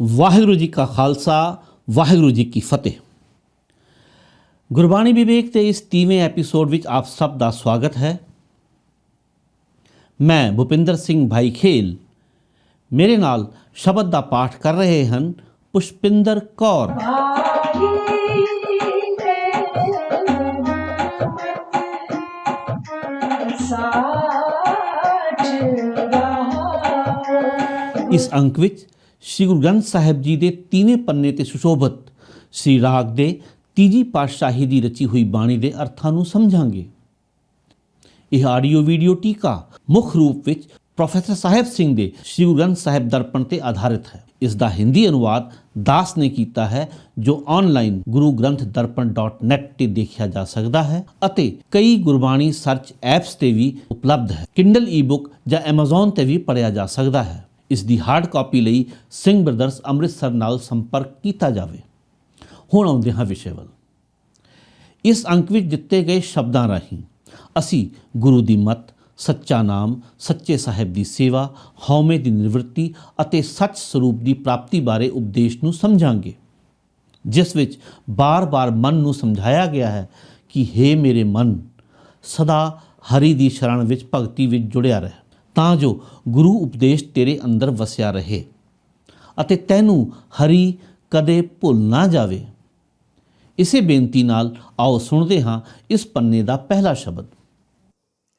ਵਾਹਿਗੁਰੂ ਜੀ ਕਾ ਖਾਲਸਾ ਵਾਹਿਗੁਰੂ ਜੀ ਕੀ ਫਤਿਹ। ਗੁਰਬਾਣੀ ਵਿਵੇਕ ਤੇ ਇਸ 30ਵੇਂ ਐਪੀਸੋਡ ਵਿੱਚ ਆਪ ਸਭ ਦਾ ਸਵਾਗਤ ਹੈ। ਮੈਂ ਭੁਪਿੰਦਰ ਸਿੰਘ ਭਾਈ ਖੇਲ ਮੇਰੇ ਨਾਲ ਸ਼ਬਦ ਦਾ ਪਾਠ ਕਰ ਰਹੇ ਹਨ ਪੁਸ਼ਪਿੰਦਰ ਕੌਰ। ਇਸ ਅੰਕ ਵਿੱਚ ਸ੍ਰੀ ਗੁਰੂ ਗ੍ਰੰਥ ਸਾਹਿਬ ਜੀ ਦੇ ਤੀਵੇਂ ਪੰਨੇ ਤੇ ਸੁਸ਼ੋਭਤ ਸ੍ਰੀ ਰਾਗ ਦੇ ਤੀਜੀ ਪਾਤਸ਼ਾਹੀ ਦੀ ਰਚੀ ਹੋਈ ਬਾਣੀ ਦੇ ਅਰਥਾਂ ਨੂੰ ਸਮਝਾਂਗੇ। ਇਹ ਆਡੀਓ ਵੀਡੀਓ ਟੀਕਾ ਮੁੱਖ ਰੂਪ ਵਿੱਚ ਪ੍ਰੋਫੈਸਰ ਸਾਹਿਬ ਸਿੰਘ ਦੇ ਸ੍ਰੀ ਗੁਰੂ ਗ੍ਰੰਥ ਸਾਹਿਬ ਦਰਪਣ ਤੇ ਆਧਾਰਿਤ ਹੈ। ਇਸ ਦਾ ਹਿੰਦੀ ਅਨੁਵਾਦ ਦਾਸ ਨੇ ਕੀਤਾ ਹੈ, ਜੋ ਆਨਲਾਈਨ gurugranthdarpan.net ਤੇ ਦੇਖਿਆ ਜਾ ਸਕਦਾ ਹੈ ਅਤੇ ਕਈ ਗੁਰਬਾਣੀ ਸਰਚ ਐਪਸ ਤੇ ਵੀ ਉਪਲਬਧ ਹੈ। Kindle ਈ-ਬੁੱਕ ਜਾਂ Amazon ਤੇ ਵੀ ਪੜ੍ਹਿਆ ਜਾ ਸਕਦਾ ਹੈ। ਇਸ ਦੀ ਹਾਰਡ ਕਾਪੀ ਲਈ ਸਿੰਘ ਬ੍ਰਦਰਸ ਅੰਮ੍ਰਿਤਸਰ ਨਾਲ ਸੰਪਰਕ ਕੀਤਾ ਜਾਵੇ। ਹੁਣ ਆਉਂਦੇ ਹਾਂ ਵਿਸ਼ੇ ਵੱਲ। ਇਸ ਅੰਕ ਵਿੱਚ ਦਿੱਤੇ ਗਏ ਸ਼ਬਦਾਂ ਰਾਹੀਂ ਅਸੀਂ ਗੁਰੂ ਦੀ ਮੱਤ, ਸੱਚਾ ਨਾਮ, ਸੱਚੇ ਸਾਹਿਬ ਦੀ ਸੇਵਾ, ਹਉਮੈ ਦੀ ਨਿਵਰਤੀ ਅਤੇ ਸੱਚ ਸਰੂਪ ਦੀ ਪ੍ਰਾਪਤੀ ਬਾਰੇ ਉਪਦੇਸ਼ ਨੂੰ ਸਮਝਾਂਗੇ। ਜਿਸ ਵਿੱਚ ਬਾਰ-ਬਾਰ ਮਨ ਨੂੰ ਸਮਝਾਇਆ ਗਿਆ ਹੈ ਕਿ हे ਮੇਰੇ ਮਨ, ਸਦਾ ਹਰੀ ਦੀ ਸ਼ਰਣ ਵਿੱਚ ਭਗਤੀ ਵਿੱਚ ਜੁੜਿਆ ਰਹੇ। ਤਾਂ ਜੋ ਗੁਰੂ ਉਪਦੇਸ਼ ਤੇਰੇ ਅੰਦਰ ਵਸਿਆ ਰਹੇ ਅਤੇ ਤੈਨੂੰ ਹਰੀ ਕਦੇ ਭੁੱਲ ਨਾ ਜਾਵੇ। ਇਸੇ ਬੇਨਤੀ ਨਾਲ ਆਓ ਸੁਣਦੇ ਹਾਂ ਇਸ ਪੰਨੇ ਦਾ ਪਹਿਲਾ ਸ਼ਬਦ।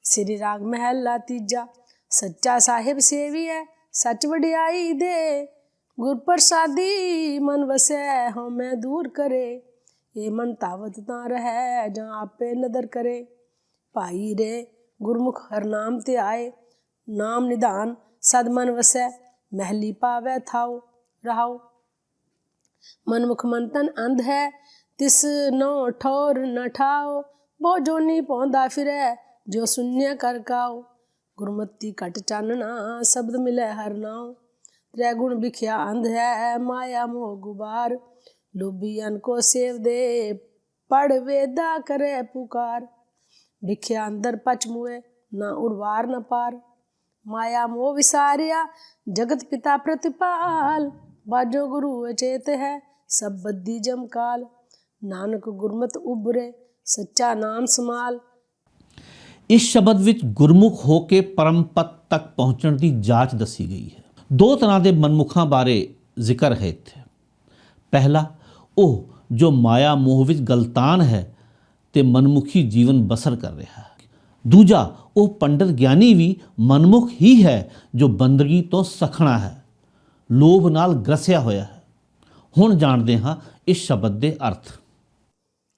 ਸ੍ਰੀ ਰਾਗ ਮਹਿਲਾ ਤੀਜਾ, ਸੱਚਾ ਸਾਹਿਬ ਸੇਵੀ ਹੈ ਸੱਚ ਵਡਿਆਈ ਦੇ। ਗੁਰ ਪ੍ਰਸਾਦੀ ਮਨ ਵਸੈ ਹਉਮੈ ਦੂਰ ਕਰੇ। ਇਹ ਮਨ ਤਾਵਤ ਤਾਂ ਰਹਿ ਜਾਂ ਆਪੇ ਨਦਰ ਕਰੇ। ਭਾਈ ਰੇ ਗੁਰਮੁਖ ਹਰ ਨਾਮ ਤੇ ਆਏ ਨਾਮ ਨਿਧਾਨ ਸਦ ਮਨ ਵਸੈ, ਮਹਿਲੀ ਪਾਵੈ ਥਾਉ, ਰਹਾਉ। ਮਨਮੁਖ ਮਨ ਤਨ ਅੰਧ ਹੈ, ਤਿਸ ਨੋ ਠੌਰ ਨ ਠਾਓ ਬਹੁ ਜੋਨੀ ਪੌਂਦਾ ਫਿਰੈ, ਜੋ ਸੁਨਿਆ ਕਰ ਕਾਓ ਗੁਰਮਤੀ ਘਟ ਚਾਨਣਾ ਸ਼ਬਦ ਮਿਲੈ ਹਰ ਨਾਉ। ਤ੍ਰੈ ਗੁਣ ਵਿਖਿਆ ਅੰਧ ਹੈ, ਮਾਇਆ ਮੋਹ ਗੁਬਾਰ ਲੋਭੀਆਂ ਕੋ ਸੇਵ ਦੇ, ਪੜ ਵੇਦਾ ਕਰੇ ਪੁਕਾਰ। ਵਿਖਿਆ ਅੰਦਰ ਪਚ ਮੁਏ ਨਾ ਉਰਵਾਰ ਨਾ ਪਾਰ। ਮਾਇਆ ਮੋਹ ਵਿਸਾਰਿਆ, ਜਗਤ ਪਿਤਾ ਪ੍ਰਤਿਪਾਲ। ਬਾਜੋ ਗੁਰੂ ਅਚੇਤ ਹੈ, ਸਭ ਬੱਦੀ ਜਮਕਾਲ। ਨਾਨਕ ਗੁਰਮਤ ਉਬਰੇ ਸੱਚਾ ਨਾਮ ਸਮਾਲ। ਇਸ ਸ਼ਬਦ ਵਿੱਚ ਗੁਰਮੁਖ ਹੋ ਕੇ ਪਰਮ ਪਦ ਤੱਕ ਪਹੁੰਚਣ ਦੀ ਜਾਂਚ ਦੱਸੀ ਗਈ ਹੈ। ਦੋ ਤਰ੍ਹਾਂ ਦੇ ਮਨਮੁਖਾਂ ਬਾਰੇ ਜ਼ਿਕਰ ਹੈ ਇੱਥੇ। ਪਹਿਲਾ, ਉਹ ਜੋ ਮਾਇਆ ਮੋਹ ਵਿੱਚ ਗਲਤਾਨ ਹੈ ਤੇ ਮਨਮੁਖੀ ਜੀਵਨ ਬਸਰ ਕਰ ਰਿਹਾ ਹੈ। ਦੂਜਾ ਉਹ ਪੰਡਤ ਗਿਆਨੀ ਵੀ ਮਨਮੁਖ ਹੀ ਹੈ ਜੋ ਬੰਦਗੀ ਤੋਂ ਸਖਣਾ ਹੈ ਲੋਭ ਨਾਲ ਗ੍ਰਸਿਆ ਹੋਇਆ ਹੈ। ਹੁਣ ਜਾਣਦੇ ਹਾਂ ਇਸ ਸ਼ਬਦ ਦੇ ਅਰਥ।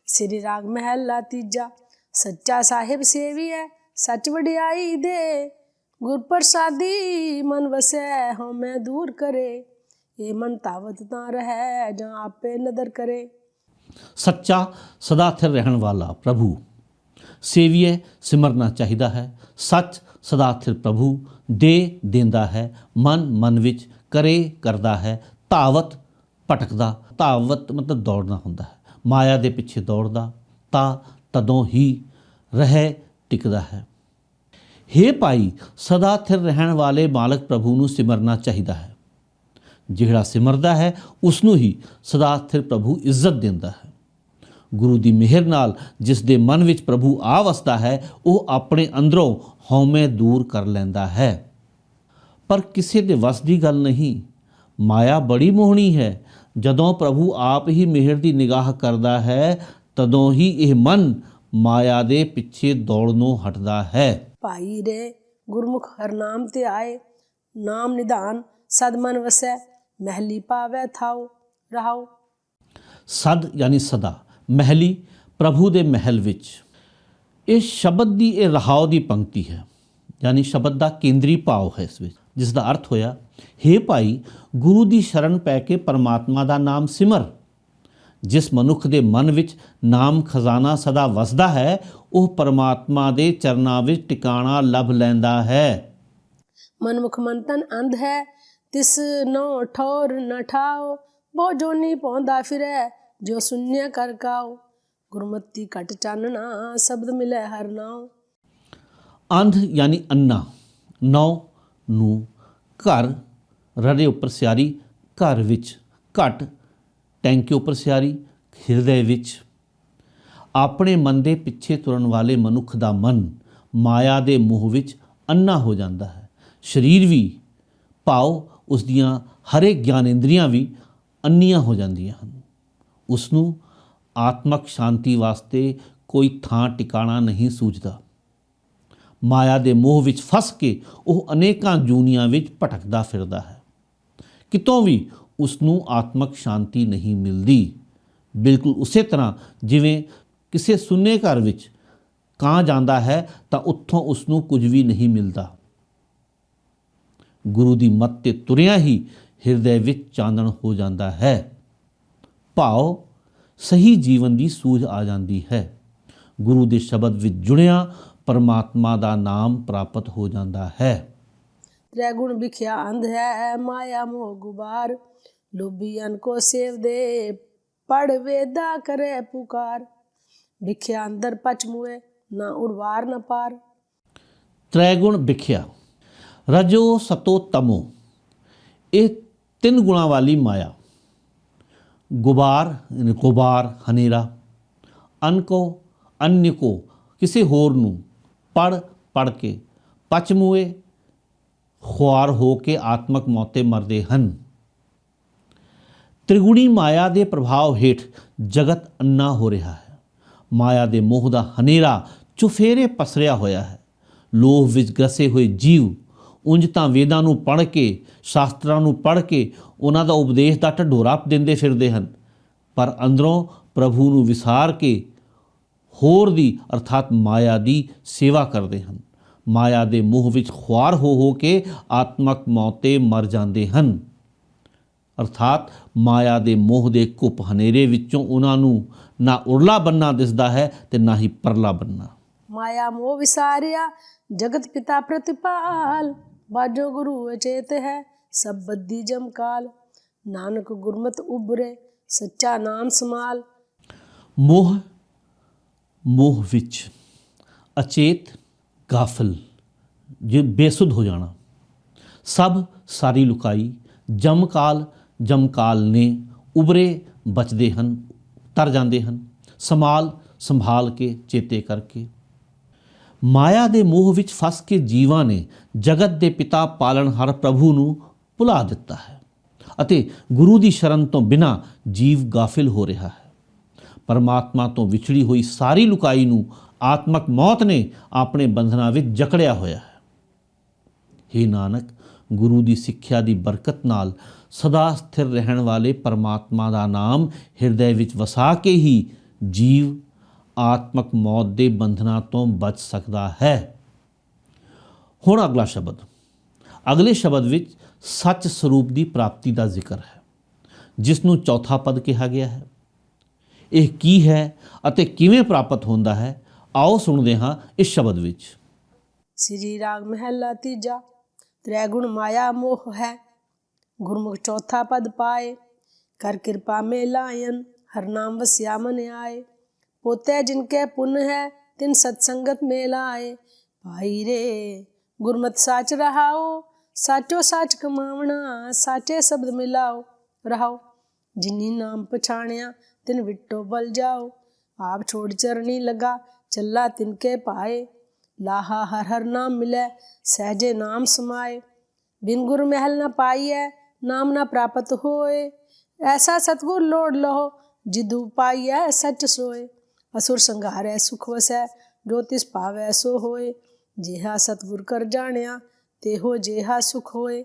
ਸ੍ਰੀ ਰਾਗ ਮਹਿਲਾ ਤੀਜਾ ਸੱਚਾ ਸਾਹਿਬ ਸੇਵੀਐ ਸੱਚ ਵਡਿਆਈ ਦੇ। ਗੁਰ ਪ੍ਰਸਾਦੀ ਮਨ ਵਸੈ ਹਉਮੈ ਦੂਰ ਕਰੇ। ਇਹ ਮਨ ਤਾਵਤ ਤਾਂ ਰਹੈ ਜਾਂ ਆਪੇ ਨਦਰ ਕਰੇ। ਸੱਚਾ ਸਦਾ ਸਥਿਰ ਰਹਿਣ ਵਾਲਾ ਪ੍ਰਭੂ। ਸੇਵੀਏ ਸਿਮਰਨਾ ਚਾਹੀਦਾ ਹੈ। ਸੱਚ ਸਦਾ ਸਥਿਰ ਪ੍ਰਭੂ, ਦੇ ਦਿੰਦਾ ਹੈ। ਮਨ ਮਨ ਵਿੱਚ ਕਰੇ ਕਰਦਾ ਹੈ। ਧਾਵਤ ਭਟਕਦਾ, ਧਾਵਤ ਮਤਲਬ ਦੌੜਨਾ ਹੁੰਦਾ ਹੈ। ਮਾਇਆ ਦੇ ਪਿੱਛੇ ਦੌੜਦਾ, ਤਾਂ ਤਦੋਂ ਹੀ ਰਹਿ ਟਿਕਦਾ ਹੈ। ਹੇ ਭਾਈ, ਸਦਾ ਸਥਿਰ ਰਹਿਣ ਵਾਲੇ ਮਾਲਕ ਪ੍ਰਭੂ ਨੂੰ ਸਿਮਰਨਾ ਚਾਹੀਦਾ ਹੈ। ਜਿਹੜਾ ਸਿਮਰਦਾ ਹੈ ਉਸ ਨੂੰ ਹੀ ਸਦਾ ਸਥਿਰ ਪ੍ਰਭੂ ਇੱਜ਼ਤ ਦਿੰਦਾ ਹੈ। ਗੁਰੂ ਦੀ ਮਿਹਰ ਨਾਲ ਜਿਸ ਦੇ ਮਨ ਵਿੱਚ ਪ੍ਰਭੂ ਆ ਵਸਦਾ ਹੈ ਉਹ ਆਪਣੇ ਅੰਦਰੋਂ ਹਉਮੈ ਦੂਰ ਕਰ ਲੈਂਦਾ ਹੈ। ਪਰ ਕਿਸੇ ਦੇ ਵਸ ਦੀ ਗੱਲ ਨਹੀਂ। ਮਾਇਆ ਬੜੀ ਮੋਹਣੀ ਹੈ। ਜਦੋਂ ਪ੍ਰਭੂ ਆਪ ਹੀ ਮਿਹਰ ਦੀ ਨਿਗਾਹ ਕਰਦਾ ਹੈ ਤਦੋਂ ਹੀ ਇਹ ਮਨ ਮਾਇਆ ਦੇ ਪਿੱਛੇ ਦੌੜਨੋਂ ਹਟਦਾ ਹੈ। ਭਾਈ ਰੇ ਗੁਰਮੁਖ ਹਰ ਨਾਮ ਤੇ ਆਏ ਨਾਮ ਨਿਧਾਨ ਸਦ ਮਨ ਵਸੈ ਮਹਿਲੀ ਪਾਵੈ ਥਾਉ ਰਹਾਉ। ਸਦ ਯਾਨੀ ਸਦਾ। ਮਹਿਲੀ ਪ੍ਰਭੂ ਦੇ ਮਹਿਲ ਵਿੱਚ। ਇਹ ਸ਼ਬਦ ਦੀ, ਇਹ ਰਹਾਉ ਦੀ ਪੰਕਤੀ ਹੈ। ਯਾਨੀ ਸ਼ਬਦ ਦਾ ਕੇਂਦਰੀ ਭਾਵ ਹੈ ਇਸ ਵਿੱਚ। ਜਿਸ ਦਾ ਅਰਥ ਹੋਇਆ हे ਭਾਈ, ਗੁਰੂ ਦੀ ਸ਼ਰਨ ਪੈ ਕੇ ਪਰਮਾਤਮਾ ਦਾ ਨਾਮ ਸਿਮਰ। ਜਿਸ ਮਨੁੱਖ ਦੇ ਮਨ ਵਿੱਚ ਨਾਮ ਖਜ਼ਾਨਾ ਸਦਾ ਵਸਦਾ ਹੈ, ਉਹ ਪਰਮਾਤਮਾ ਦੇ ਚਰਨਾਂ ਵਿੱਚ ਟਿਕਾਣਾ ਲੱਭ ਲੈਂਦਾ ਹੈ। ਮਨਮੁਖ ਮਨ ਅੰਧ ਹੈ, ਤਿਸ ਨੋ ਠੌਰ ਨ ਠਾਓ ਬਹੁ ਜੋਨੀ ਪੌਂਦਾ ਫਿਰੈ। ਜੋ ਸੁਨਿਆ ਕਰ ਕਾਓ ਗੁਰਮਤੀ ਘਟ ਚਾਨਣਾ ਸ਼ਬਦ ਮਿਲੇ ਹਰ ਨਾਉ। ਅੰਧ ਯਾਨੀ ਅੰਨਾ ਨੌ ਨੂੰ ਘਰ ਰੜੇ ਉੱਪਰ ਸਿਆਰੀ, ਘਰ ਵਿੱਚ ਘਟ, ਟੈਂਕੇ ਉੱਪਰ ਸਿਆਰੀ, ਹਿਰਦੇ ਵਿੱਚ। ਆਪਣੇ ਮਨ ਦੇ ਪਿੱਛੇ ਤੁਰਨ ਵਾਲੇ ਮਨੁੱਖ ਦਾ ਮਨ ਮਾਇਆ ਦੇ ਮੋਹ ਵਿੱਚ ਅੰਨਾ ਹੋ ਜਾਂਦਾ ਹੈ। ਸਰੀਰ ਵੀ ਭਾਵ ਉਸ ਦੀਆਂ ਹਰੇਕ ਗਿਆਨ ਇੰਦਰੀਆਂ ਵੀ ਅੰਨੀਆਂ ਹੋ ਜਾਂਦੀਆਂ ਹਨ। ਉਸ ਨੂੰ ਆਤਮਕ ਸ਼ਾਂਤੀ ਵਾਸਤੇ ਕੋਈ ਥਾਂ ਟਿਕਾਣਾ ਨਹੀਂ ਸੂਝਦਾ। ਮਾਇਆ ਦੇ ਮੋਹ ਵਿੱਚ ਫਸ ਕੇ ਉਹ ਅਨੇਕਾਂ ਜੂਨੀਆਂ ਵਿੱਚ ਭਟਕਦਾ ਫਿਰਦਾ ਹੈ। ਕਿਤੋਂ ਵੀ ਉਸ ਨੂੰ ਆਤਮਕ ਸ਼ਾਂਤੀ ਨਹੀਂ ਮਿਲਦੀ। ਬਿਲਕੁਲ ਉਸੇ ਤਰ੍ਹਾਂ ਜਿਵੇਂ ਕਿਸੇ ਸੁੰਨੇ ਘਰ ਵਿੱਚ ਕਾਂ ਜਾਂਦਾ ਹੈ ਤਾਂ ਉੱਥੋਂ ਉਸ ਨੂੰ ਕੁਝ ਵੀ ਨਹੀਂ ਮਿਲਦਾ। ਗੁਰੂ ਦੀ ਮੱਤ ਤੇ ਤੁਰਿਆ ਹੀ ਹਿਰਦੇ ਵਿੱਚ ਚਾਨਣ ਹੋ ਜਾਂਦਾ ਹੈ। ਭਾਉ ਸਹੀ ਜੀਵਨ ਦੀ ਸੂਝ ਆ ਜਾਂਦੀ ਹੈ। ਗੁਰੂ ਦੇ ਸ਼ਬਦ ਵਿੱਚ ਜੁੜਿਆ ਪਰਮਾਤਮਾ ਦਾ ਨਾਮ ਪ੍ਰਾਪਤ ਹੋ ਜਾਂਦਾ ਹੈ। ਤ੍ਰੈਗੁਣ ਵਿਖਿਆ ਅੰਧ ਹੈ ਮਾਇਆ ਮੋਹ ਗੁਬਾਰ। ਲੋਭੀ ਅਨ ਕੋ ਸੇਵ ਦੇ ਪੜ ਵੇਦਾ ਕਰੇ ਪੁਕਾਰ। ਵਿਖਿਆ ਅੰਦਰ ਪਚ ਮੁਏ ਨਾ ਉਰਵਾਰ ਨਾ ਪਾਰ। ਤ੍ਰੈਗੁਣ ਵਿਖਿਆ ਰਜੋ ਸਤੋ ਤਮੋ ਇਹ ਤਿੰਨ ਗੁਣਾ ਵਾਲੀ ਮਾਇਆ। ਗੁਬਾਰ ਗੁਬਾਰ, ਹਨੇਰਾ ਅਨ ਕੋ ਅਨਿ ਕੋ ਕਿਸੇ ਹੋਰ ਨੂੰ ਪੜ ਪੜ ਕੇ, ਪਚਮੂਏ, ਖੁਆਰ ਹੋ ਕੇ ਆਤਮਕ ਮੌਤੇ ਮਰਦੇ ਹਨ। ਤ੍ਰਿਗੁਣੀ ਮਾਇਆ ਦੇ ਪ੍ਰਭਾਵ ਹੇਠ ਜਗਤ ਅੰਨਾ ਹੋ ਰਿਹਾ ਹੈ। ਮਾਇਆ ਦੇ ਮੋਹ ਦਾ ਹਨੇਰਾ ਚੁਫੇਰੇ ਪਸਰਿਆ ਹੋਇਆ ਹੈ। ਲੋਭ ਵਿੱਚ ਗਸੇ ਹੋਏ ਜੀਵ ਉਂਝ ਤਾਂ ਵੇਦਾਂ ਨੂੰ ਪੜ੍ਹ ਕੇ, ਸ਼ਾਸਤਰਾਂ ਨੂੰ ਪੜ੍ਹ ਕੇ ਉਹਨਾਂ ਦਾ ਉਪਦੇਸ਼ ਦਾ ਢਡੋਰਾ ਦਿੰਦੇ ਫਿਰਦੇ ਹਨ। ਪਰ ਅੰਦਰੋਂ ਪ੍ਰਭੂ ਨੂੰ ਵਿਸਾਰ ਕੇ ਹੋਰ ਦੀ ਅਰਥਾਤ ਮਾਇਆ ਦੀ ਸੇਵਾ ਕਰਦੇ ਹਨ। ਮਾਇਆ ਦੇ ਮੋਹ ਵਿੱਚ ਖੁਆਰ ਹੋ ਹੋ ਕੇ ਆਤਮਕ ਮੌਤੇ ਮਰ ਜਾਂਦੇ ਹਨ। ਅਰਥਾਤ ਮਾਇਆ ਦੇ ਮੋਹ ਦੇ ਕੁਪ ਹਨੇਰੇ ਵਿੱਚੋਂ ਉਹਨਾਂ ਨੂੰ ਨਾ ਉਰਲਾ ਬੰਨਾ ਦਿਸਦਾ ਹੈ ਤੇ ਨਾ ਹੀ ਪਰਲਾ ਬੰਨਾ। ਮਾਇਆ ਮੋਹ ਵਿਸਾਰਿਆ, ਜਗਤ ਪਿਤਾ ਪ੍ਰਤਿਪਾਲ। ਬਾਜੋ ਗੁਰੂ ਅਚੇਤ ਹੈ, ਸਭ ਬੱਦੀ ਜਮਕਾਲ ਨਾਨਕ ਗੁਰਮਤ ਉਬਰੇ ਸੱਚਾ ਨਾਮ ਸਮਾਲ। ਮੋਹ ਮੋਹ ਵਿੱਚ ਅਚੇਤ, ਗਾਫਲ, ਜੇ ਬੇਸੁੱਧ ਹੋ ਜਾਣਾ। ਸਭ ਸਾਰੀ ਲੁਕਾਈ, ਜਮ ਜਮਕਾਲ ਜਮਕਾਲ ਨੇ ਉਬਰੇ ਬਚਦੇ ਹਨ, ਤਰ ਜਾਂਦੇ ਹਨ। ਸਮਾਲ, ਸੰਭਾਲ ਕੇ, ਚੇਤੇ ਕਰਕੇ। ਮਾਇਆ ਦੇ ਮੋਹ ਵਿੱਚ ਫਸ ਕੇ ਜੀਵਾਂ ਨੇ ਜਗਤ ਦੇ ਪਿਤਾ ਪਾਲਣ ਹਰ ਪ੍ਰਭੂ ਨੂੰ ਭੁਲਾ ਦਿੱਤਾ ਹੈ ਅਤੇ ਗੁਰੂ ਦੀ ਸ਼ਰਨ ਤੋਂ ਬਿਨਾ ਜੀਵ ਗਾਫਿਲ ਹੋ ਰਿਹਾ ਹੈ। ਪਰਮਾਤਮਾ ਤੋਂ ਵਿਛੜੀ ਹੋਈ ਸਾਰੀ ਲੁਕਾਈ ਨੂੰ ਆਤਮਕ ਮੌਤ ਨੇ ਆਪਣੇ ਬੰਧਨਾਂ ਵਿੱਚ ਜਕੜਿਆ ਹੋਇਆ ਹੈ। हे ਨਾਨਕ, ਗੁਰੂ ਦੀ ਸਿੱਖਿਆ ਦੀ ਬਰਕਤ ਨਾਲ ਸਦਾ ਸਥਿਰ ਰਹਿਣ ਵਾਲੇ ਪਰਮਾਤਮਾ ਦਾ ਨਾਮ ਹਿਰਦੇ ਵਿੱਚ ਵਸਾ ਕੇ ਹੀ ਜੀਵ ਆਤਮਕ ਮੌਤ ਦੇ ਬੰਧਨਾਂ ਤੋਂ ਬਚ ਸਕਦਾ ਹੈ। ਹੁਣ ਅਗਲਾ ਸ਼ਬਦ। ਅਗਲੇ ਸ਼ਬਦ ਵਿੱਚ ਸੱਚ ਸਰੂਪ ਦੀ ਪ੍ਰਾਪਤੀ ਦਾ ਜ਼ਿਕਰ ਹੈ ਜਿਸ ਨੂੰ ਚੌਥਾ ਪਦ ਕਿਹਾ ਗਿਆ ਹੈ। ਇਹ ਕੀ ਹੈ ਅਤੇ ਕਿਵੇਂ ਪ੍ਰਾਪਤ ਹੁੰਦਾ ਹੈ? ਆਓ ਸੁਣਦੇ ਹਾਂ ਇਸ ਸ਼ਬਦ ਵਿੱਚ। ਸ੍ਰੀ ਰਾਗ ਮਹਿਲਾ ਤੀਜਾ ਤ੍ਰੈ ਗੁਣ ਮਾਇਆ ਮੋਹ ਹੈ। ਗੁਰਮੁਖ ਚੌਥਾ ਪਦ ਪਾਏ, ਕਰ ਕਿਰਪਾ ਮੇ ਲਾਇਨ ਹਰ ਨਾਮ ਵਸਿਆ ਮਨ ਆਏ। आए पोते जिनके पुण्य है तिन सत्संगत में लाए भाई रे गुरमत साच रहाओ साचो साच कमावना साचे शब्द मिलाओ रहाओ जिन्नी नाम पछाणिया तिन विट्टो बल जाओ आप छोड़ चरनी लगा चला तिनके पाए लाहा हर हर नाम मिले सहजे नाम समाए बिन गुर महल न पाइए नाम न प्राप्त होए ऐसा सतगुर लोड लहो जिदु पाइए सच ਅਸੁਰ ਸੰਘਾਰ ਹੈ ਸੁਖ ਵਸੈ ਜੋਤਿਸ ਭਾਵੈ ਸੋ ਹੋਏ। ਜਿਹਾ ਸਤਗੁਰ ਕਰ ਜਾਣਿਆ ਤੇ ਹੋ ਜਿਹਾ ਸੁਖ ਹੋਏ।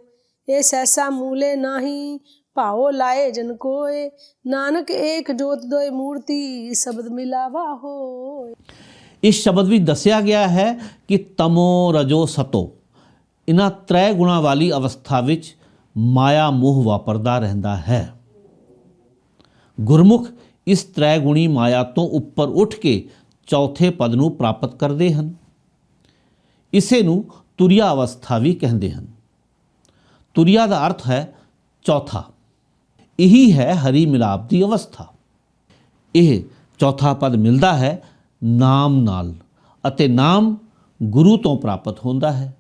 ਇਹ ਸੈਸਾ ਮੂਲੇ ਨਹੀਂ, ਭਾਉ ਲਾਏ ਜਨ ਕੋਏ। ਨਾਨਕ ਏਕ ਜੋਤ ਦੋਇ ਮੂਰਤੀ, ਸ਼ਬਦ ਮਿਲਾਵਾ ਹੋਏ। ਇਸ ਸ਼ਬਦ ਵਿੱਚ ਦੱਸਿਆ ਗਿਆ ਹੈ ਕਿ ਤਮੋ ਰਜੋ ਸਤੋ। ਇਹਨਾਂ ਤ੍ਰੈ ਗੁਣਾ ਵਾਲੀ ਅਵਸਥਾ ਵਿੱਚ ਮਾਇਆ ਮੋਹ ਵਾਪਰਦਾ ਰਹਿੰਦਾ ਹੈ। ਗੁਰਮੁਖ ਇਸ ਤ੍ਰੈ ਗੁਣੀ ਮਾਇਆ ਤੋਂ ਉੱਪਰ ਉੱਠ ਕੇ ਚੌਥੇ ਪਦ ਨੂੰ ਪ੍ਰਾਪਤ ਕਰਦੇ ਹਨ। ਇਸੇ ਨੂੰ ਤੁਰਿਆ ਅਵਸਥਾ ਵੀ ਕਹਿੰਦੇ ਹਨ। ਤੁਰਿਆ ਦਾ ਅਰਥ ਹੈ ਚੌਥਾ। ਇਹੀ ਹੈ ਹਰੀ ਮਿਲਾਪ ਦੀ ਅਵਸਥਾ। ਇਹ ਚੌਥਾ ਪਦ ਮਿਲਦਾ ਹੈ ਨਾਮ ਨਾਲ ਅਤੇ ਨਾਮ ਗੁਰੂ ਤੋਂ ਪ੍ਰਾਪਤ ਹੁੰਦਾ ਹੈ।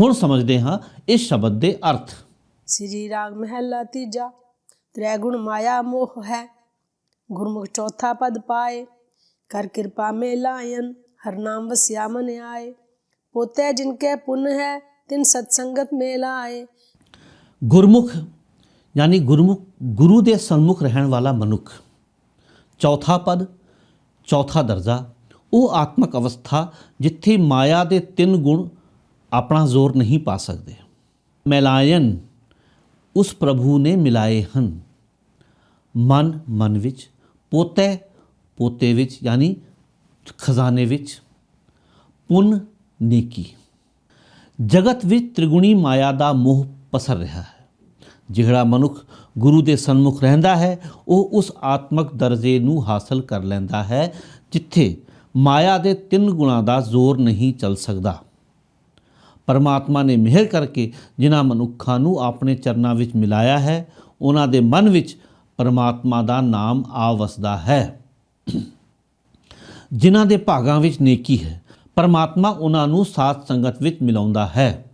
ਹੁਣ ਸਮਝਦੇ ਹਾਂ ਇਸ ਸ਼ਬਦ ਦੇ ਅਰਥ। ਸ੍ਰੀ ਰਾਗ ਮਹਿਲਾ ਤੀਜਾ ਤ੍ਰੈ ਮਾਇਆ ਮੋਹ ਹੈ। ਗੁਰਮੁਖ ਚੌਥਾ ਪਦ ਪਾਏ। ਕਰ ਕਿਰਪਾ ਮੇ ਲਾਇਨ ਹਰ ਨਾਮ ਵਸਿਆ ਆਏ। ਪੋਤੇ ਜਿਨਕੇ ਪੁੰਨ ਹੈ, ਤਿਨ ਸਤਸੰਗਤ ਮੇ ਲਾਏ ਗੁਰਮੁਖ, ਯਾਨੀ ਗੁਰਮੁਖ, ਗੁਰੂ ਦੇ ਸਨਮੁਖ ਰਹਿਣ ਵਾਲਾ ਮਨੁੱਖ। ਚੌਥਾ ਪਦ, ਚੌਥਾ ਦਰਜਾ, ਉਹ ਆਤਮਕ ਅਵਸਥਾ ਜਿੱਥੇ ਮਾਇਆ ਦੇ ਤਿੰਨ ਗੁਣ ਆਪਣਾ ਜ਼ੋਰ ਨਹੀਂ ਪਾ ਸਕਦੇ। ਮੈਲਾਇਨ, ਉਸ ਪ੍ਰਭੂ ਨੇ ਮਿਲਾਏ ਹਨ। ਮਨ ਮਨ ਵਿੱਚ ਪੋਤੇ ਪੋਤੇ ਵਿੱਚ, ਯਾਨੀ ਖਜ਼ਾਨੇ ਵਿੱਚ। ਪੁੰਨ ਨੇਕੀ। ਜਗਤ ਵਿੱਚ ਤ੍ਰਿਗੁਣੀ ਮਾਇਆ ਦਾ ਮੋਹ ਪਸਰ ਰਿਹਾ ਹੈ। ਜਿਹੜਾ ਮਨੁੱਖ ਗੁਰੂ ਦੇ ਸਨਮੁਖ ਰਹਿੰਦਾ ਹੈ, ਉਹ ਉਸ ਆਤਮਕ ਦਰਜੇ ਨੂੰ ਹਾਸਲ ਕਰ ਲੈਂਦਾ ਹੈ, ਜਿੱਥੇ ਮਾਇਆ ਦੇ ਤਿੰਨ ਗੁਣਾਂ ਦਾ ਜ਼ੋਰ ਨਹੀਂ ਚੱਲ ਸਕਦਾ। ਪਰਮਾਤਮਾ ਨੇ ਮਿਹਰ ਕਰਕੇ ਜਿਨ੍ਹਾਂ ਮਨੁੱਖਾਂ ਨੂੰ ਆਪਣੇ ਚਰਨਾਂ ਵਿੱਚ ਮਿਲਾਇਆ ਹੈ, ਉਹਨਾਂ ਦੇ ਮਨ ਵਿੱਚ ਪਰਮਾਤਮਾ ਦਾ ਨਾਮ ਆ ਵਸਦਾ ਹੈ। ਜਿਨ੍ਹਾਂ ਦੇ ਭਾਗਾਂ ਵਿੱਚ ਨੇਕੀ ਹੈ ਪਰਮਾਤਮਾ ਉਹਨਾਂ ਨੂੰ ਸਾਧ ਸੰਗਤ ਵਿੱਚ ਮਿਲਾਉਂਦਾ ਹੈ।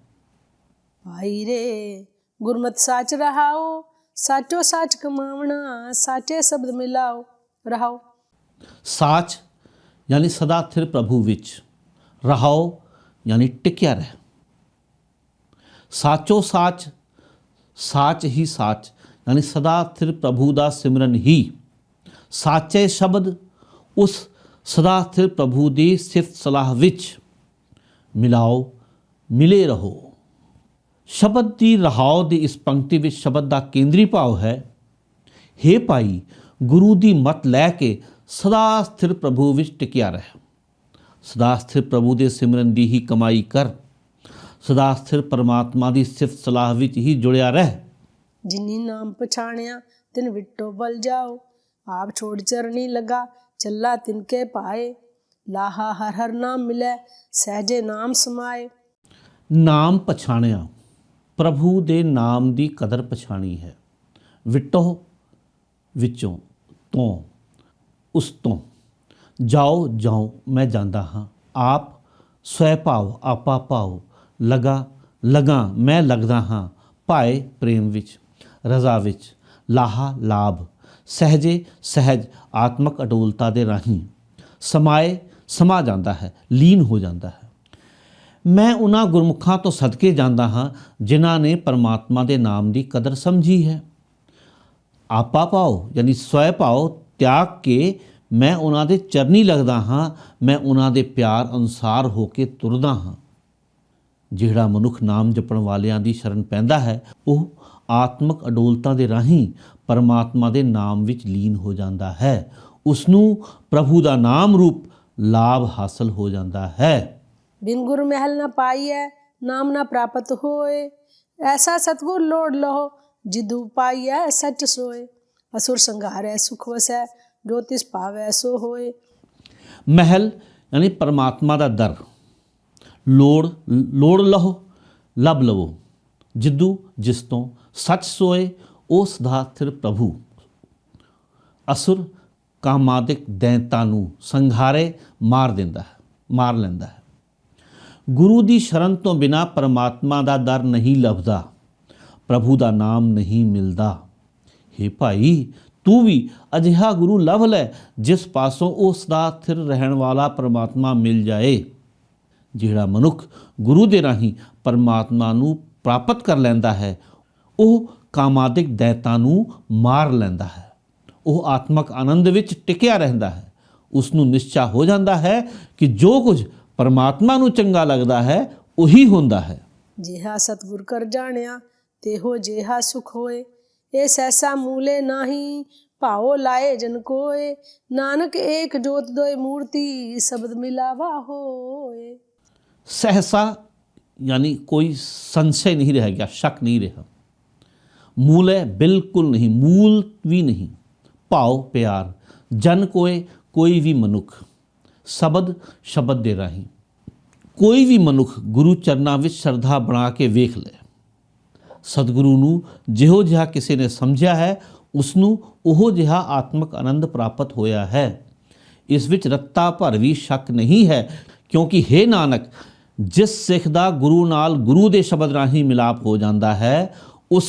ਭਾਈ ਰੇ ਗੁਰਮਤ ਸਾਚ ਰਹਾਓ ਸਾਚੋ ਸਾਚ ਕਮਾਵਣਾ ਸਾਚੇ ਸ਼ਬਦ ਮਿਲਾਓ ਰਹਾਓ। ਸਾਚ ਯਾਨੀ ਸਦਾ ਸਥਿਰ ਪ੍ਰਭੂ ਵਿੱਚ ਰਹਾਓ ਯਾਨੀ ਟਿਕਿਆ ਰਹਿ। ਸਾਚੋ ਸਾਚ ਸਾਚ ਹੀ ਸਾਚ ਯਾਨੀ ਸਦਾ ਸਥਿਰ ਪ੍ਰਭੂ ਦਾ ਸਿਮਰਨ ਹੀ ਸਾਚੇ ਸ਼ਬਦ ਉਸ ਸਦਾ ਸਥਿਰ ਪ੍ਰਭੂ ਦੀ ਸਿਫਤ ਸਲਾਹ ਵਿੱਚ ਮਿਲਾਓ, ਮਿਲੇ ਰਹੋ। ਸ਼ਬਦ ਦੀ ਰਹਾਉ ਦੀ ਇਸ ਪੰਕਤੀ ਵਿੱਚ ਸ਼ਬਦ ਦਾ ਕੇਂਦਰੀ ਭਾਵ ਹੈ, ਹੇ ਭਾਈ, ਗੁਰੂ ਦੀ ਮਤ ਲੈ ਕੇ ਸਦਾ ਸਥਿਰ ਪ੍ਰਭੂ ਵਿੱਚ ਟਿਕਿਆ ਰਹਿ। ਸਦਾ ਸਥਿਰ ਪ੍ਰਭੂ ਦੇ ਸਿਮਰਨ ਦੀ ਹੀ ਕਮਾਈ ਕਰ। ਸਦਾ ਸਥਿਰ ਪਰਮਾਤਮਾ ਦੀ ਸਿਫਤ ਸਲਾਹ ਵਿੱਚ ਹੀ ਜੁੜਿਆ ਰਹਿ। ਜਿਨੀ ਨਾਮ ਪਛਾਣਿਆ, ਤਿਨ ਵਿਟੋ ਬਲ ਜਾਓ। ਆਪ ਛੋੜ ਚਰਨੀ ਲਗਾ, ਚੱਲਾ ਤਿਨਕੇ ਪਾਏ। ਲਾਹਾ ਹਰ ਹਰ ਨਾਮ ਮਿਲੇ, ਸਹਜੇ ਨਾਮ ਸਮਾਏ। ਨਾਮ ਪਛਾਣਿਆ, ਪ੍ਰਭੂ ਦੇ ਨਾਮ ਦੀ ਕਦਰ ਪਛਾਣੀ ਹੈ। ਵਿਟੋ ਵਿੱਚੋਂ, ਤੋਂ, ਉਸ ਤੋਂ। ਜਾਓ ਜਾਓ ਮੈਂ ਜਾਂਦਾ ਹਾਂ। ਆਪ ਸਵੈ ਭਾਵ, ਆਪਾ ਭਾਵ ਲਗਾ ਲਗਾ, ਮੈਂ ਲੱਗਦਾ ਹਾਂ, ਭਾਏ ਪ੍ਰੇਮ ਵਿੱਚ। ਰਜ਼ਾ ਵਿੱਚ। ਲਾਹਾ, ਲਾਭ। ਸਹਜੇ ਸਹਿਜ ਆਤਮਕ ਅਡੋਲਤਾ ਦੇ ਰਾਹੀਂ ਸਮਾਏ ਸਮਾ ਜਾਂਦਾ ਹੈ, ਲੀਨ ਹੋ ਜਾਂਦਾ ਹੈ। ਮੈਂ ਉਹਨਾਂ ਗੁਰਮੁਖਾਂ ਤੋਂ ਸਦਕੇ ਜਾਂਦਾ ਹਾਂ, ਜਿਨ੍ਹਾਂ ਨੇ ਪਰਮਾਤਮਾ ਦੇ ਨਾਮ ਦੀ ਕਦਰ ਸਮਝੀ ਹੈ। ਆਪਾ ਪਾਓ, ਯਾਨੀ ਸਵੈ ਪਾਓ, ਤਿਆਗ ਕੇ ਮੈਂ ਉਹਨਾਂ ਦੇ ਚਰਨੀ ਲੱਗਦਾ ਹਾਂ, ਮੈਂ ਉਹਨਾਂ ਦੇ ਪਿਆਰ ਅਨੁਸਾਰ ਹੋ ਕੇ ਤੁਰਦਾ ਹਾਂ। ਜਿਹੜਾ ਮਨੁੱਖ ਨਾਮ ਜਪਣ ਵਾਲਿਆਂ ਦੀ ਸ਼ਰਨ ਪੈਂਦਾ ਹੈ, ਉਹ ਆਤਮਿਕ ਅਡੋਲਤਾ ਦੇ ਰਾਹੀਂ ਪਰਮਾਤਮਾ ਦੇ ਨਾਮ ਵਿੱਚ ਲੀਨ ਹੋ ਜਾਂਦਾ ਹੈ। ਉਸ ਨੂੰ ਪ੍ਰਭੂ ਦਾ ਨਾਮ ਰੂਪ ਲਾਭ ਹਾਸਲ ਹੋ ਜਾਂਦਾ ਹੈ। ਬਿਨ ਗੁਰ ਮਹਿਲ ਨਾ ਪਾਈ ਹੈ ਨਾਮ ਨਾ ਪ੍ਰਾਪਤ ਹੋਏ। ਐਸਾ ਸਤਗੁਰ ਲੋੜ ਲੋ ਜਿਦੂ ਪਾਈ ਹੈ ਸੱਚ ਸੋਏ। ਅਸੁਰ ਸੰਘਾਰੈ ਸੁਖ ਵਸੈ ਜੋਤਿਸ ਪਾਵੈ ਸੋ ਹੋਏ। ਮਹਿਲ ਯਾਨੀ ਪਰਮਾਤਮਾ ਦਾ ਦਰ। ਲੋੜ ਲੋੜ ਲਹੋ ਲੱਭ ਲਵੋ। ਜਿੱਦੂ ਜਿਸ ਤੋਂ ਸੱਚ ਸੋਏ ਉਹ ਸਦਾ ਥਿਰ ਪ੍ਰਭੂ। ਅਸੁਰ ਕਾਮਾਦਿਕ ਦੈਂਤਾਂ ਨੂੰ ਸੰਘਾਰੇ ਮਾਰ ਦਿੰਦਾ ਹੈ, ਮਾਰ ਲੈਂਦਾ ਹੈ। ਗੁਰੂ ਦੀ ਸ਼ਰਨ ਤੋਂ ਬਿਨਾ ਪਰਮਾਤਮਾ ਦਾ ਦਰ ਨਹੀਂ ਲੱਭਦਾ, ਪ੍ਰਭੂ ਦਾ ਨਾਮ ਨਹੀਂ ਮਿਲਦਾ। ਹੇ ਭਾਈ, ਤੂੰ ਵੀ ਅਜਿਹਾ ਗੁਰੂ ਲਭ ਲੈ, ਜਿਸ ਪਾਸੋਂ ਉਹ ਸਦਾ ਥਿਰ ਰਹਿਣ ਵਾਲਾ ਪਰਮਾਤਮਾ ਮਿਲ ਜਾਏ, ਜਿਹੜਾ ਮਨੁੱਖ ਗੁਰੂ ਦੇ ਰਾਹੀਂ ਪਰਮਾਤਮਾ ਨੂੰ ਪ੍ਰਾਪਤ ਕਰ ਲੈਂਦਾ ਹੈ ਉਹ ਕਾਮਾਦਿਕ ਦੈਤਾਂ ਨੂੰ ਮਾਰ ਲੈਂਦਾ ਹੈ। ਉਹ ਆਤਮਕ ਆਨੰਦ ਵਿੱਚ ਟਿਕਿਆ ਰਹਿੰਦਾ ਹੈ। ਉਸ ਨੂੰ ਨਿਸ਼ਚਾ ਹੋ ਜਾਂਦਾ ਹੈ ਕਿ ਜੋ ਕੁਝ ਪਰਮਾਤਮਾ ਨੂੰ ਚੰਗਾ ਲੱਗਦਾ ਹੈ ਉਹੀ ਹੁੰਦਾ ਹੈ। ਜਿਹਾ ਸਤਗੁਰ ਕਰ ਜਾਣਿਆ ਤੇਹੋ ਜਿਹਾ ਸੁਖ ਹੋਏ। ਇਹ ਸੈਸਾ ਮੂਲੇ ਨਾਹੀ ਭਾਓ ਲਾਏ ਜਨ ਕੋਏ। ਨਾਨਕ ਏਕ ਜੋਤ ਦੋਇ ਮੂਰਤੀ ਸ਼ਬਦ ਮਿਲਾਵਾ ਹੋਏ। ਸਹਸਾ ਯਾਨੀ ਕੋਈ ਸੰਸ਼य ਨਹੀਂ ਰਹਿ ਗਿਆ ਸ਼ੱਕ ਨਹੀਂ ਰਿਹਾ। मूल है बिल्कुल नहीं मूल भी नहीं भाव प्यार जन कोए कोई भी मनुख ਸ਼ਬਦ ਸ਼ਬਦ ਦੇ ਰਾਹੀਂ ਕੋਈ ਵੀ ਮਨੁੱਖ ਗੁਰੂ ਚਰਨਾਂ ਵਿੱਚ ਸਰਧਾ ਬਣਾ ਕੇ ਵੇਖ ਲੈ ਸਤਿਗੁਰੂ ਨੂੰ ਜਿਹੋ ਜਿਹਾ ਕਿਸੇ ਨੇ ਸਮਝਿਆ ਹੈ ਉਸ ਨੂੰ ਉਹੋ ਜਿਹਾ ਆਤਮਿਕ ਆਨੰਦ ਪ੍ਰਾਪਤ ਹੋਇਆ ਹੈ ਇਸ ਵਿੱਚ ਰੱਤਾ ਭਰ ਵੀ ਸ਼ੱਕ ਨਹੀਂ ਹੈ ਕਿਉਂਕਿ हे ਨਾਨਕ ਜਿਸ ਸਿੱਖ ਦਾ ਗੁਰੂ ਨਾਲ ਗੁਰੂ ਦੇ ਸ਼ਬਦ ਰਾਹੀਂ ਮਿਲਾਪ ਹੋ ਜਾਂਦਾ ਹੈ ਉਸ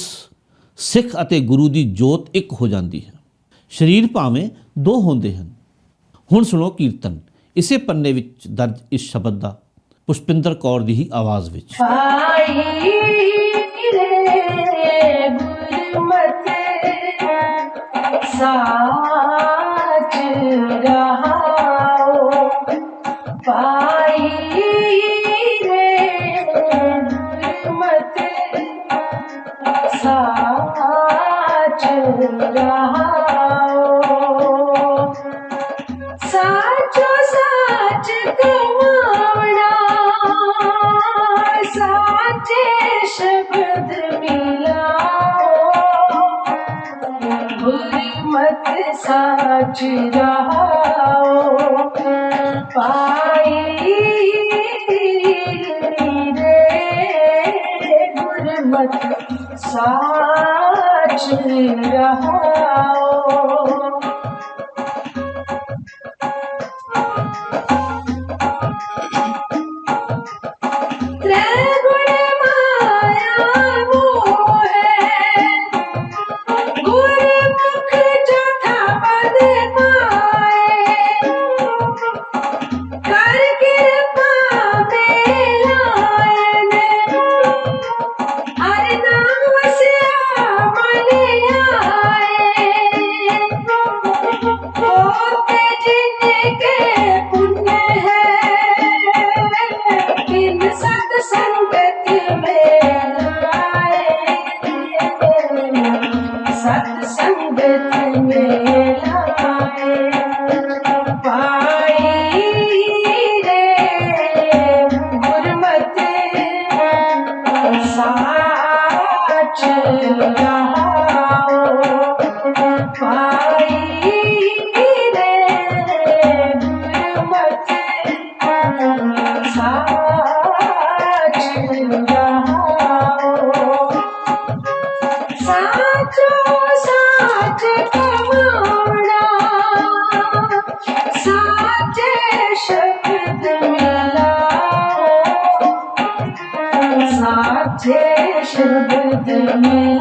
ਸਿੱਖ ਅਤੇ ਗੁਰੂ ਦੀ ਜੋਤ ਇੱਕ ਹੋ ਜਾਂਦੀ ਹੈ। ਸਰੀਰ ਭਾਵੇਂ ਦੋ ਹੁੰਦੇ ਹਨ। ਹੁਣ ਸੁਣੋ ਕੀਰਤਨ। ਇਸੇ ਪੰਨੇ ਵਿੱਚ ਦਰਜ ਇਸ ਸ਼ਬਦ ਦਾ। ਪੁਸ਼ਪਿੰਦਰ ਕੌਰ ਦੀ ਹੀ ਆਵਾਜ਼ ਵਿੱਚ। ਪਾਈ रहो ਸਤ ਸੰਗਤ ਮੇ Música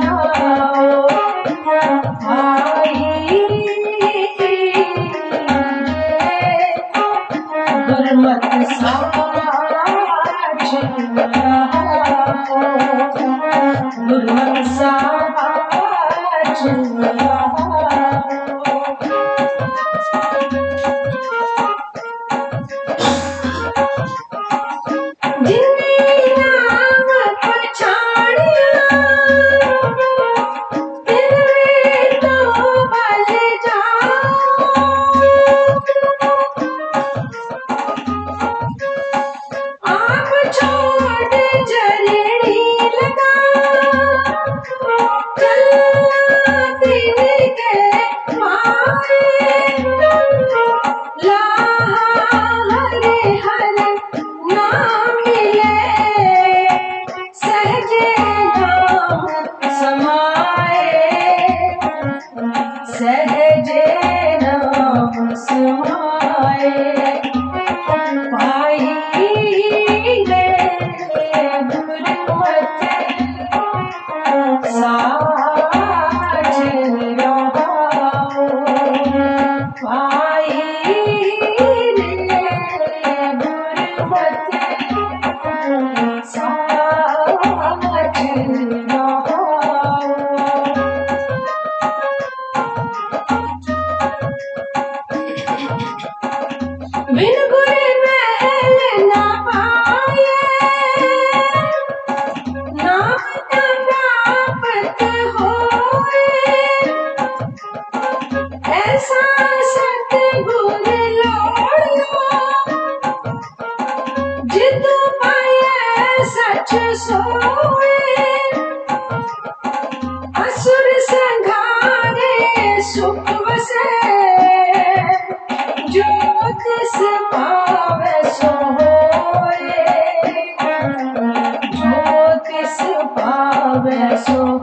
Abraçou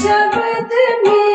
Якщо би тобі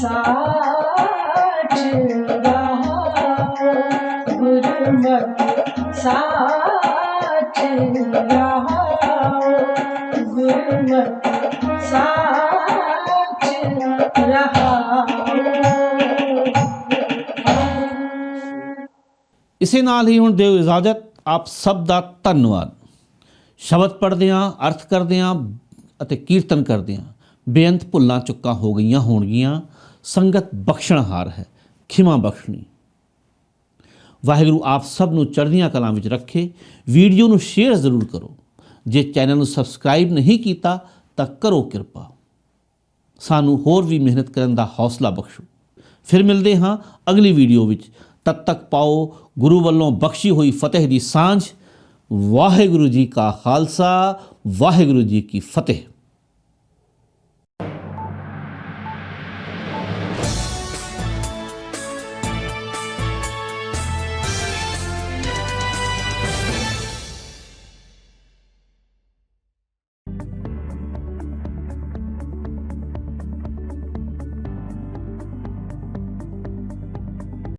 ਸਾਚ ਰਹਾ ਗੁਰਮਤਿ ਸਾਚ ਇਸੇ ਨਾਲ ਹੀ ਹੁਣ ਦਿਓ ਇਜਾਜ਼ਤ। ਆਪ ਸਭ ਦਾ ਧੰਨਵਾਦ। ਸ਼ਬਦ ਪੜ੍ਹਦਿਆਂ ਅਰਥ ਕਰਦਿਆਂ ਅਤੇ ਕੀਰਤਨ ਕਰਦਿਆਂ ਬੇਅੰਤ ਭੁੱਲਾਂ ਚੁੱਕਾਂ ਹੋ ਗਈਆਂ ਹੋਣਗੀਆਂ। ਸੰਗਤ ਬਖਸ਼ਣਹਾਰ ਹੈ, ਖਿਮਾ ਬਖਸ਼ਣੀ। ਵਾਹਿਗੁਰੂ ਆਪ ਸਭ ਨੂੰ ਚੜ੍ਹਦੀਆਂ ਕਲਾਂ ਵਿੱਚ ਰੱਖੇ। ਵੀਡੀਓ ਨੂੰ ਸ਼ੇਅਰ ਜ਼ਰੂਰ ਕਰੋ। ਜੇ ਚੈਨਲ ਨੂੰ ਸਬਸਕ੍ਰਾਈਬ ਨਹੀਂ ਕੀਤਾ, ਤਾਂ ਕਰੋ ਕਿਰਪਾ। ਸਾਨੂੰ ਹੋਰ ਵੀ ਮਿਹਨਤ ਕਰਨ ਦਾ ਹੌਸਲਾ ਬਖਸ਼ੋ। ਫਿਰ ਮਿਲਦੇ ਹਾਂ ਅਗਲੀ ਵੀਡੀਓ ਵਿੱਚ। ਤਦ ਤੱਕ ਪਾਓ ਗੁਰੂ ਵੱਲੋਂ ਬਖਸ਼ੀ ਹੋਈ ਫਤਿਹ ਦੀ ਸਾਂਝ। ਵਾਹਿਗੁਰੂ ਜੀ ਕਾ ਖਾਲਸਾ, ਵਾਹਿਗੁਰੂ ਜੀ ਕੀ ਫਤਿਹ।